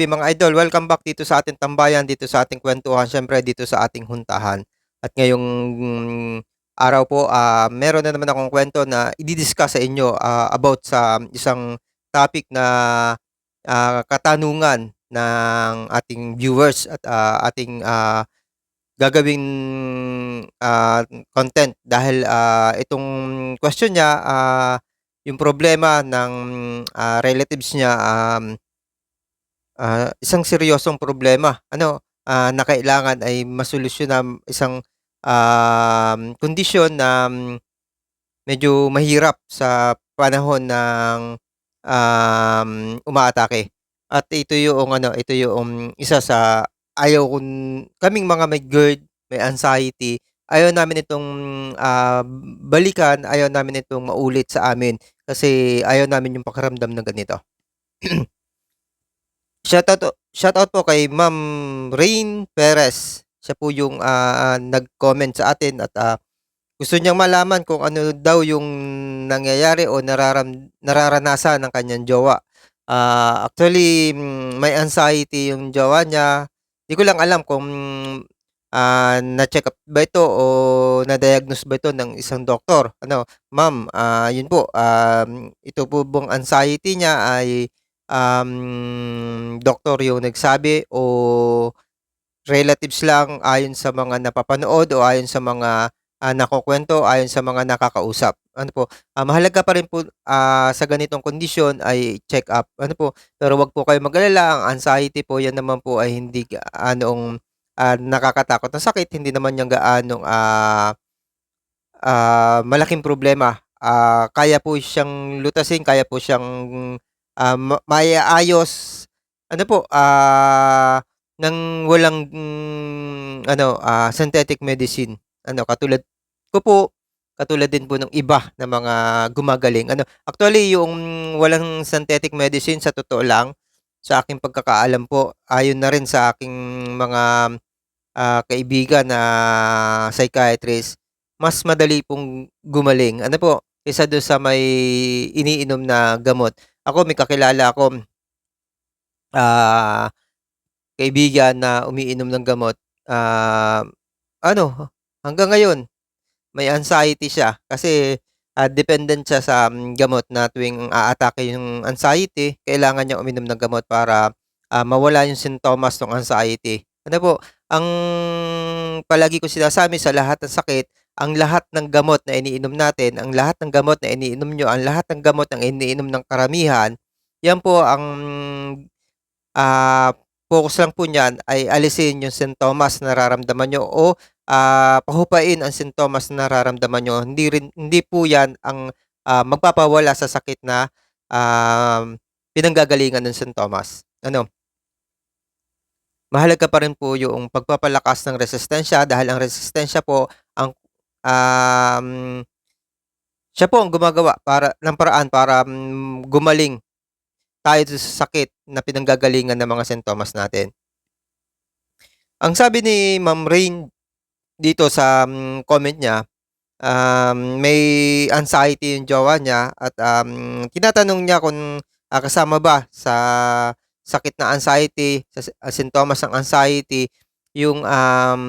Gabi mga idol. Welcome back dito sa ating tambayan, dito sa ating kwentuhan, syempre dito sa ating huntahan. At ngayong mm, araw po, ah, meron na naman akong kwento na i-discuss sa inyo ah, about sa isang topic na ah, katanungan ng ating viewers at ah, ating ah, gagawing ah, content dahil ah, itong question niya, ah, yung problema ng ah, relatives niya um, Ah, isang seryosong problema ano, ah, na kailangan ay masolusyonan isang, um, kondisyon na mm, medyo mahirap sa panahon ng, um, umaatake. At ito yung ano, ito yung isa sa ayaw kong kaming mga may GERD, may anxiety, ayaw namin itong, ah, balikan, ayaw namin itong maulit sa amin kasi ayaw namin yung pakiramdam na ganito. Shoutout shoutout po kay Ma'am Rain Perez. Siya po yung, ah, nag-comment sa atin at, ah, gusto niyang malaman kung ano daw yung nangyayari o nararam nararanasan ng kanyang jowa. Ah, actually, may anxiety yung jowa niya. Di ko lang alam kung, ah, na-check up ba ito o na-diagnose ba ito ng isang doktor. Ano, ma'am, ah, yun po, um, ito po bang anxiety niya ay um, doktor yung nagsabi o relatives lang ayon sa mga napapanood o ayon sa mga ah, nakukwento, ayon sa mga nakakausap. Ano po, ah, mahalaga pa rin po ah, sa ganitong kondisyon ay check up. Ano po, pero wag po kayo mag-alala, ang anxiety po yan naman po ay hindi gaanong ah, nakakatakot na sakit, hindi naman yan gaanong ah, ah, malaking problema. Ah, kaya po siyang lutasin, kaya po siyang ah, ma maiaayos ano po, ah, ng walang, hmm, ano, ah, synthetic medicine. Ano, katulad ko po, katulad din po ng iba na mga gumagaling. Ano, actually yung walang synthetic medicine sa totoo lang, sa aking pagkakaalam po, ayon na rin sa aking mga, ah, kaibigan na psychiatrist, mas madali pong gumaling. Ano po, kaysa dun sa may iniinom na gamot. Ako may kakilala akong, ah, kaibigan na umiinom ng gamot, ah, ano, hanggang ngayon may anxiety siya kasi, ah, dependent siya sa, hmm, gamot na tuwing aatake yung anxiety, kailangan niyang uminom ng gamot para, ah, mawala yung sintomas ng anxiety. Ano po, ang palagi kong sinasabi sa lahat ng sakit, ang lahat ng gamot na iniinom natin, ang lahat ng gamot na iniinom niyo, ang lahat ng gamot na iniinom ng karamihan, yan po ang, ah, focus lang po niyan ay alisin yung sintomas na nararamdaman niyo o, ah, pahupain ang sintomas na nararamdaman niyo. Hindi rin hindi po yan ang, ah, magpapawala sa sakit na, um, pinanggagalingan ng sintomas. Ano mahalaga pa rin po yung pagpapalakas ng resistensya dahil ang resistensya po ang, um, siya po ang gumagawa para ng paraan para, hmm, gumaling tayo sa sakit na pinanggagalingan ng mga sintomas natin. Ang sabi ni Ma'am Rain dito sa, hmm, comment niya, um, may anxiety yung jowa niya at, um, tinatanong niya kung, ah, kasama ba sa sakit na anxiety, sa ah, sintomas ng anxiety yung, um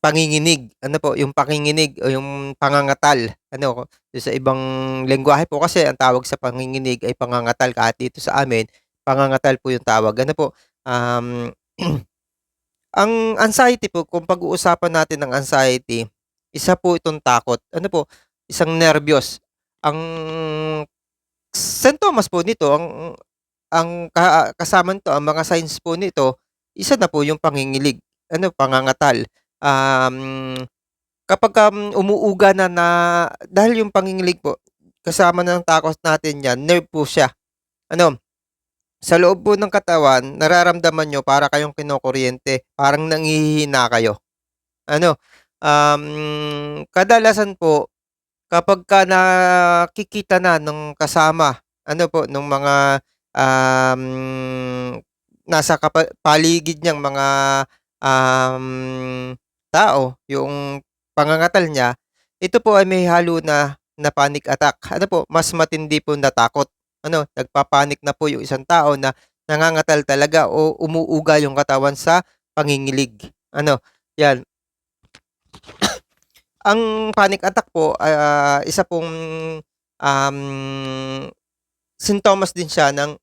panginginig, ano po, yung panginginig o yung pangangatal, ano, sa ibang lengguwahe po kasi ang tawag sa panginginig ay pangangatal kahit dito sa amin, pangangatal po yung tawag. Ano po, um, ang anxiety po kung pag-uusapan natin ng anxiety, isa po itong takot. Ano po, isang nerbiyos. Ang sintomas po nito, ang ang ka kasama nito, ang mga signs po nito, isa na po yung panginginig, ano, pangangatal. Um, kapagka, hmm, umuuga na na dahil yung panginginig po, kasama ng takot natin 'yan, nerve po siya. Ano, sa loob po ng katawan nararamdaman niyo para kayong kinokuryente, parang nanghihina kayo. Ano, um, kadalasan po kapagka nakikita na nung kasama, ano po, nung mga, um, nasa paligid niyang mga, um, tao, yung pangangatal niya, ito po ay may halo na na panic attack. Ano po, mas matindi po na takot. Ano, nagpapanik na po yung isang tao na nangangatal talaga o umuuga yung katawan sa pangingilig. Ano, yan. Ang panic attack po, ah, isa pong um, sintomas din siya ng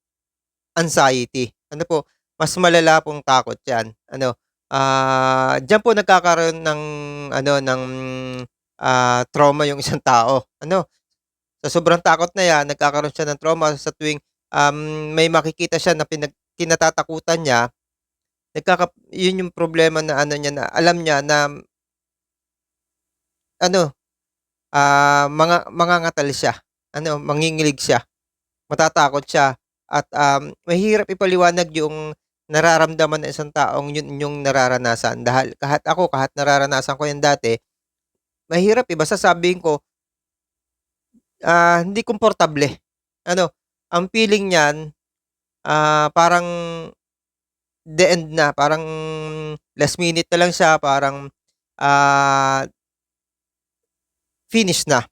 anxiety. Ano po, mas malala pong takot 'yan. Ano, ah, diyan po nagkakaroon ng ano ng ah, trauma yung isang tao. Ano, sa sobrang takot na 'yan, nagkakaroon siya ng trauma sa tuwing um, may makikita siya na pinag kinatatakutan niya, nagkaka yun yung problema na ano niya na alam niya na ano, ah, mga mangangatal siya. Ano, mangingilig siya. Matatakot siya at um, mahirap ipaliwanag yung nararamdaman ng isang taong yun yung nararanasan. Dahil kahit ako, kahit nararanasan ko yan dati, mahirap eh. Basta sabihin ko, ah, hindi komportable. Ano, ang feeling niyan, ah, parang the end na, parang last minute na lang siya, parang ah, finish na.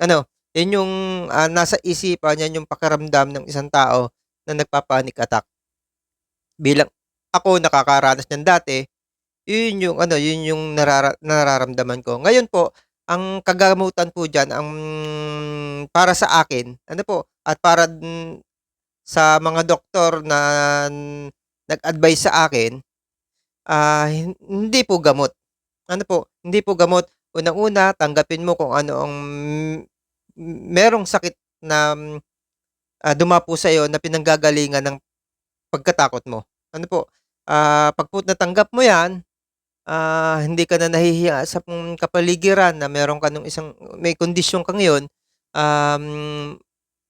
Ano, yun yung ah, nasa isipan, yan yung pakiramdam ng isang tao na nagpa-panic attack. Bilang ako nakakaranas niyan dati, yun yung ano, yun yung narara nararamdaman ko. Ngayon po, ang kagamutan po diyan ang para sa akin, ano po, at para sa mga doktor na nag-advice sa akin, ah, hin hindi po gamot. Ano po, hindi po gamot. Unang-una, tanggapin mo kung ano ang merong sakit na, ah, dumapo sa'yo na pinanggagalingan ng pagkatakot mo. Ano po, ah, 'pag po natanggap mo 'yan, ah, hindi ka na nahihiya sa kapaligiran na meron ka nung isang may kondisyon kang 'yon, um,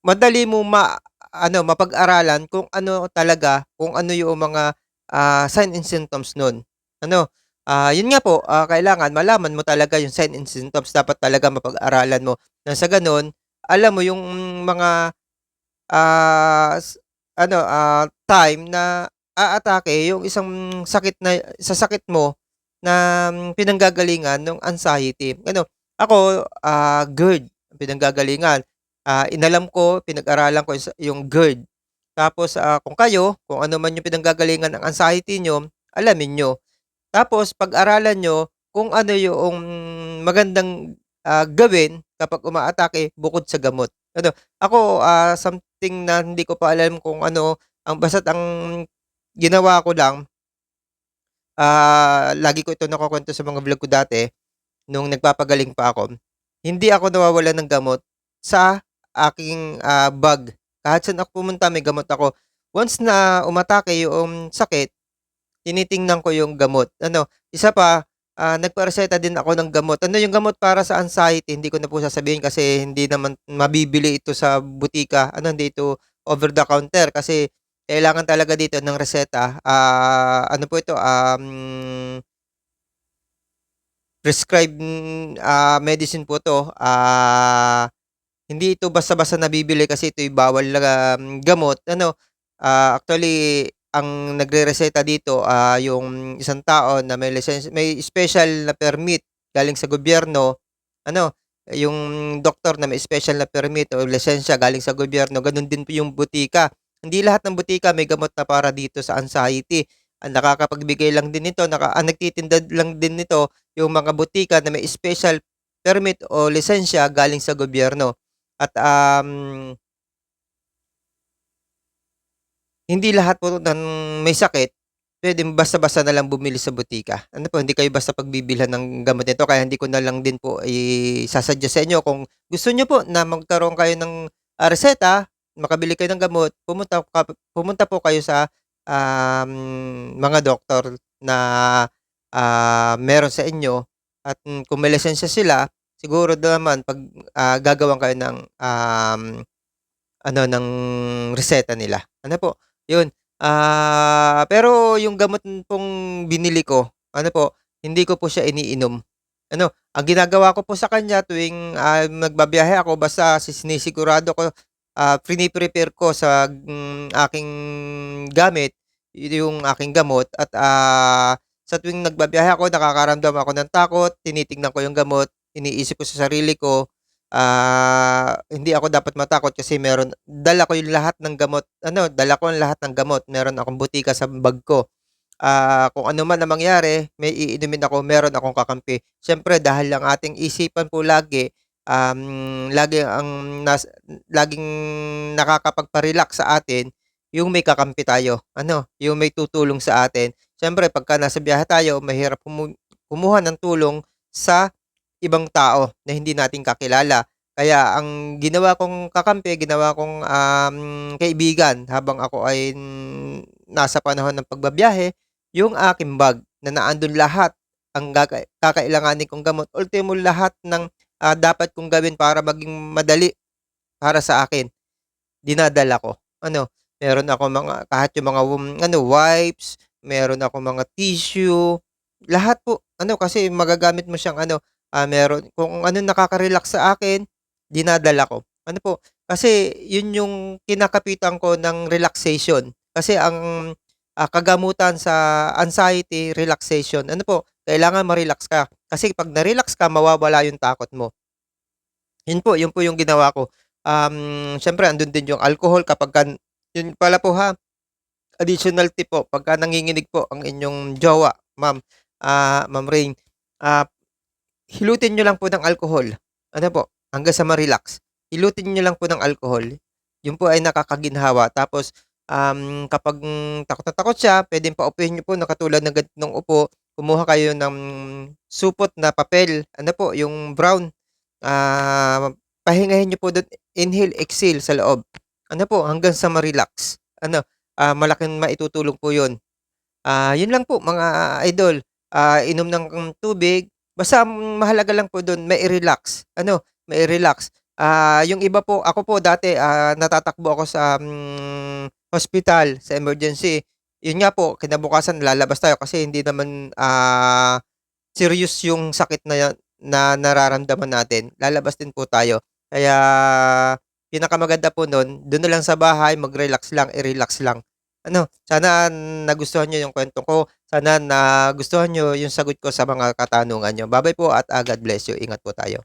madali mo ma ano, mapag-aralan kung ano talaga, kung ano yung mga, ah, sign and symptoms nun. Ano, ah, yun nga po, ah, kailangan malaman mo talaga yung sign and symptoms. Dapat talaga mapag-aralan mo nang sa gano'n, alam mo yung mga, s ano, ah, time na aatake yung isang sakit na sa sakit mo na pinanggagalingan nung anxiety. Ano, ako, ah, GERD ang pinanggagalingan. Ah, inalam ko, pinag-aralan ko yung GERD. Tapos, ah, kung kayo, kung ano man yung pinanggagalingan ng anxiety niyo, alamin niyo. Tapos pag-aralan niyo kung ano yoong magandang, ah, gawin kapag umaatake bukod sa gamot. Ano, ako, ah, something na hindi ko pa alam kung ano, ang basta't ang ginawa ko lang ah, lagi ko ito nakukuwento sa mga vlog ko dati, nung nagpapagaling pa ako. Hindi ako nawawalan ng gamot sa aking, ah, bag. Kahit saan ako pumunta may gamot ako. Once na umatake yoong sakit, tinitingnan ko yung gamot. Ano, isa pa, ah, nagpareseta din ako ng gamot. Ano yung gamot para sa anxiety, hindi ko na po sasabihin kasi hindi naman mabibili ito sa butika. Ano, hindi ito over the counter kasi kailangan talaga dito ng reseta. Ah, ano po ito, um prescribed, ah, medicine po 'to. Ah, hindi ito basta-basta nabibili kasi ito'y bawal um, gamot. Ano, ah, actually ang nagrereseta dito, ah, yung isang tao na may lisensya may special na permit galing sa gobyerno. Ano, yung doktor na may special na permit o lisensya galing sa gobyerno, gano'n din po yung butika. Hindi lahat ng butika may gamot na para dito sa anxiety. Ang nakakapagbigay lang din nito, naka ang nagtitinda lang din nito yung mga butika na may special permit o lisensya galing sa gobyerno. At, um hindi lahat po ng may sakit puwedeng basta-basta na lang bumili sa butika. Ano po, hindi kayo basta pagbibilhan ng gamot nito kaya hindi ko na lang din po isa-suggest sa inyo kung gusto niyo po na magkaroon kayo ng, ah, reseta, makabili kayo ng gamot, pumunta ka pumunta po kayo sa, um, mga doktor na, ah, meron sa inyo at mm, kung may lisensya sila, siguro naman 'pag, ah, gagawan kayo ng, um, ano, ng reseta nila. Ano po, yun. Ah, pero yung gamot pong binili ko, ano po, hindi ko po siya iniinom. Ano, ang ginagawa ko po sa kanya tuwing, ah, nagbabiyahe ako basta sinisigurado ko, ah, prine-prepare ko sa, hmm, aking gamit yung aking gamot at, ah, sa tuwing nagbabiyahe ako nakakaramdam ako ng takot, tinitingnan ko yung gamot, iniisip ko sa sarili ko, ah, hindi ako dapat matakot kasi meron dala ko yung lahat ng gamot ano, dala ko ang lahat ng gamot. Meron akong butika sa bag ko. Ah, kung ano man ang mangyari, may iinumin ako, meron akong kakampi. Siyempre dahil ang ating isipan po lagi, um, lagi ang nas laging nakakapagpa-relax sa atin yung may kakampi tayo. Ano, yung may tutulong sa atin. Siyempre pagka nasa biyahe tayo, mahirap kumu kumuha ng tulong sa ibang tao na hindi natin kakilala. Kaya ang ginawa kong kakampi, ginawa kong, um, kaibigan habang ako ay nasa panahon ng pagbabiyahe, yung aking bag na naandun lahat ang kaka kakailanganin kong gamot. Ultimo lahat ng, ah, dapat kong gawin para maging madali para sa akin, dinadala ko. Ano, meron akong mga kahit yung mga ano, wipes, meron akong mga tissue, lahat po. Ano, kasi magagamit mo siyang ano, ah, meron kung anong nakaka-relax sa akin, dinadala ko. Ano po, kasi yun yung kinakapitan ko ng relaxation. Kasi ang, ah, kagamutan sa anxiety, relaxation. Ano po, kailangan ma-relax ka. Kasi 'pag na-relax ka, mawawala yung takot mo. Yun po, yun po yung ginawa ko. Um, siyempre andun din yung alcohol kapagka yun pala po ha, additional tip po, pagka nanginginig po ang inyong jowa, ma'am, ah, Ma'am Rain, ah, hilutin niyo lang po ng alcohol. Ano po, hanggang sa ma-relax. Hilutin niyo lang po ng alcohol. Yun po ay nakakaginhawa. Tapos, um, kapag takot na takot siya, pwedeng paupuin niyo po na ng ganitong upo, kumuha kayo ng supot na papel, ano po, yung brown, ah, pahingahin niyo po dun, inhale, exhale sa loob. Ano po, hanggang sa ma-relax. Ano, ah, malaking maitutulong po yun. Ah, yun lang po mga idol, ah, inom ng tubig, basta mahalaga lang po dun mai-relax, ano, mai-relax. Ah, yung iba po, ako po dati, ah, natatakbo ako sa, hmm, hospital, sa emergency. Yun nga po, kinabukasan lalabas tayo kasi hindi naman, ah, serious yung sakit na na nararamdaman natin, lalabas din po tayo. Kaya pinakamaganda po nun, dun na lang sa bahay, mag-relax lang, i-relax lang. Ano, sana nagustuhan niyo yung kuwento ko. Sana nagustuhan niyo yung sagot ko sa mga katanungan niyo. Ba-bye po at, ah, God bless you. Ingat po tayo.